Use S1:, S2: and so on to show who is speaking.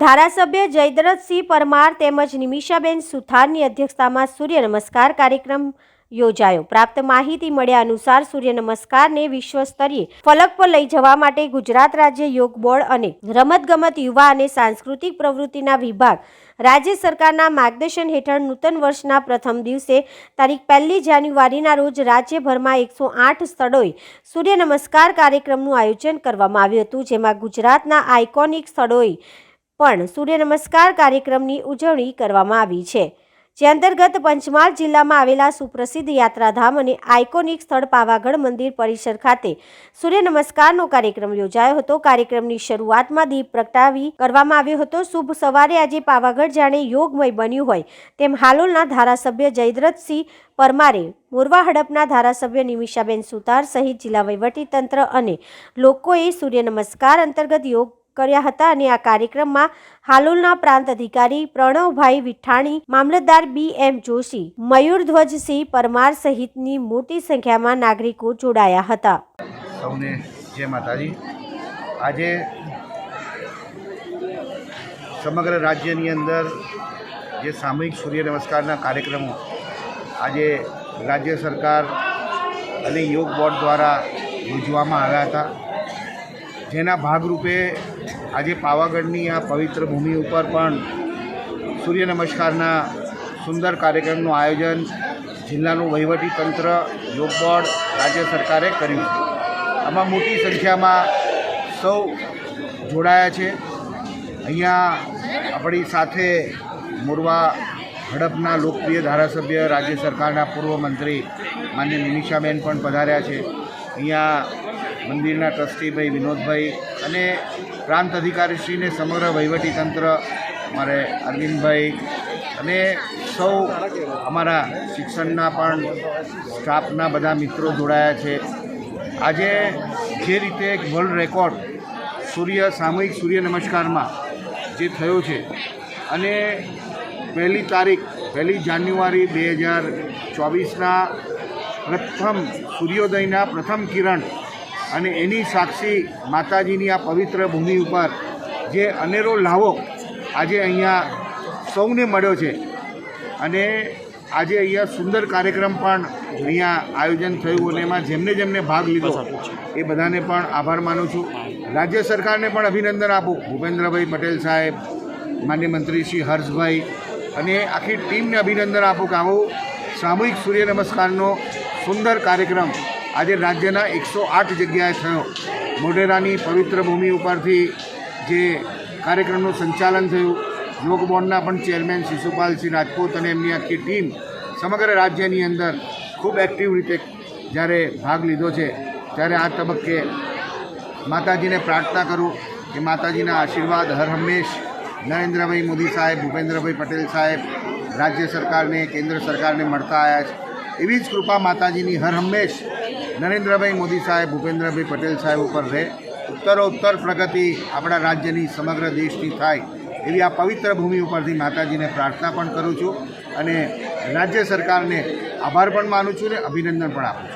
S1: ધારાસભ્ય જયદ્રથસિંહ પરમાર તેમજ નિમિષાબેન સુથારની અધ્યક્ષતામાં સૂર્ય નમસ્કાર કાર્યક્રમ યોજાયો. પ્રાપ્ત માહિતી મળ્યા અનુસાર સૂર્ય નમસ્કારને વિશ્વ સ્તરીય ફલક પર લઈ જવા માટે ગુજરાત રાજ્ય યોગ બોર્ડ અને રમતગમત યુવા અને સાંસ્કૃતિક પ્રવૃત્તિના વિભાગ રાજ્ય સરકારના માર્ગદર્શન હેઠળ નૂતન વર્ષના પ્રથમ દિવસે તારીખ પહેલી જાન્યુઆરીના રોજ રાજ્યભરમાં એકસો આઠ સ્થળોએ સૂર્ય નમસ્કાર કાર્યક્રમનું આયોજન કરવામાં આવ્યું હતું, જેમાં ગુજરાતના આઇકોનિક સ્થળોએ પણ સૂર્ય નમસ્કાર કાર્યક્રમની ઉજવણી કરવામાં આવી છે, જે અંતર્ગત પંચમહાલ જિલ્લામાં આવેલા સુપ્રસિદ્ધ યાત્રાધામ અને આઇકોનિક સ્થળ પાવાગઢ મંદિર પરિસર ખાતે સૂર્ય નમસ્કારનો કાર્યક્રમ યોજાયો હતો. કાર્યક્રમની શરૂઆતમાં દીપ પ્રગટાવી કરવામાં આવ્યો હતો. શુભ સવારે આજે પાવાગઢ જાણે યોગમય બન્યું હોય તેમ હાલોલના ધારાસભ્ય જયદ્રથસિંહ પરમારે મોરવા હડપના ધારાસભ્ય નિમિષાબેન સુતાર સહિત જિલ્લા વહીવટીતંત્ર અને લોકોએ સૂર્ય નમસ્કાર અંતર્ગત યોગ કર્યા હતા અને આ કાર્યક્રમમાં હાલોલના પ્રાંત અધિકારી પ્રણવભાઈ વિઠાણી, મામલતદાર બી એમ જોશી, મયુરધ્વજસિંહ પરમાર સહિતની મોટી સંખ્યામાં નાગરિકો જોડાયા હતા.
S2: સૌને જય માતાજી. આજે સમગ્ર રાજ્યની અંદર જે સામૂહિક સૂર્ય નમસ્કારના કાર્યક્રમો આજે રાજ્ય સરકાર અને યોગ બોર્ડ દ્વારા યોજવામાં આવ્યા હતા. જેના ભાગરૂપે આજે પાવાગઢની આ પવિત્ર ભૂમિ ઉપર પણ સૂર્ય નમસ્કારના સુંદર કાર્યક્રમનું આયોજન જિલ્લાનું વહીવટી તંત્ર યોગ બોર્ડ, રાજ્ય સરકારે કર્યું આમાં મોટી સંખ્યામાં સૌ જોડાયા છે. અહીંયા આપણી સાથે મોરવા હડપના લોકપ્રિય ધારાસભ્ય, રાજ્ય સરકારના પૂર્વ મંત્રી માન્ય નિમિષાબેન પણ પધાર્યા છે. અહીંયા મંદિરના ટ્રસ્ટીભાઈ વિનોદભાઈ અને પ્રાંત અધિકારીશ્રીને સમગ્ર વહીવટીતંત્ર, અમારે અરવિંદભાઈ અને સૌ અમારા શિક્ષણના પણ સ્ટાફના બધા મિત્રો જોડાયા છે. આજે જે રીતે એક વર્લ્ડ રેકોર્ડ સૂર્ય, સામૂહિક સૂર્ય નમસ્કારમાં જે થયો છે અને પહેલી તારીખ, પહેલી જાન્યુઆરી બે હજાર ચોવીસના પ્રથમ સૂર્યોદયના પ્રથમ કિરણ અને એની સાક્ષી માતાજીની આ પવિત્ર ભૂમિ ઉપર જે અનેરો લાવો આજે અહીંયા સૌને મળ્યો છે. અને આજે અહીંયા સુંદર કાર્યક્રમ પણ અહીંયા આયોજન થયું અને એમાં જેમને જેમને ભાગ લીધો એ બધાને પણ આભાર માનું છું. રાજ્ય સરકારને પણ અભિનંદન આપું. ભૂપેન્દ્રભાઈ પટેલ સાહેબ, માન્ય મંત્રી શ્રી હર્ષભાઈ અને આખી ટીમને અભિનંદન આપું કે આવો સામૂહિક સૂર્ય નમસ્કારનો સુંદર કાર્યક્રમ આજે રાજ્યના એકસો આઠ જગ્યાએ થયો. મોઢેરાની પવિત્ર ભૂમિ ઉપરથી જે કાર્યક્રમનું સંચાલન થયું યોગ બોર્ડના પણ ચેરમેન શિશુપાલસિંહ રાજપૂત અને એમની આખી ટીમ સમગ્ર રાજ્યની અંદર ખૂબ એક્ટિવ રીતે જ્યારે ભાગ લીધો છે, ત્યારે આ તબક્કે માતાજીને પ્રાર્થના કરું કે માતાજીના આશીર્વાદ હર હંમેશ નરેન્દ્રભાઈ મોદી સાહેબ, ભૂપેન્દ્રભાઈ પટેલ સાહેબ, રાજ્ય સરકારને, કેન્દ્ર સરકારને મળતા આવ્યા છે. એવી જ કૃપા માતાજીની હર હંમેશ નરેન્દ્રભાઈ મોદી સાહેબ, ભૂપેન્દ્રભાઈ પટેલ સાહેબ ઉપર રહે. ઉત્તરોત્તર પ્રગતિ આપણા રાજ્યની સમગ્ર દેશની થાય એવી આ પવિત્ર ભૂમિ ઉપરથી માતાજીને પ્રાર્થના પણ કરું છું અને રાજ્ય સરકારને આભાર પણ માનું છું ને અભિનંદન પણ આપું છું.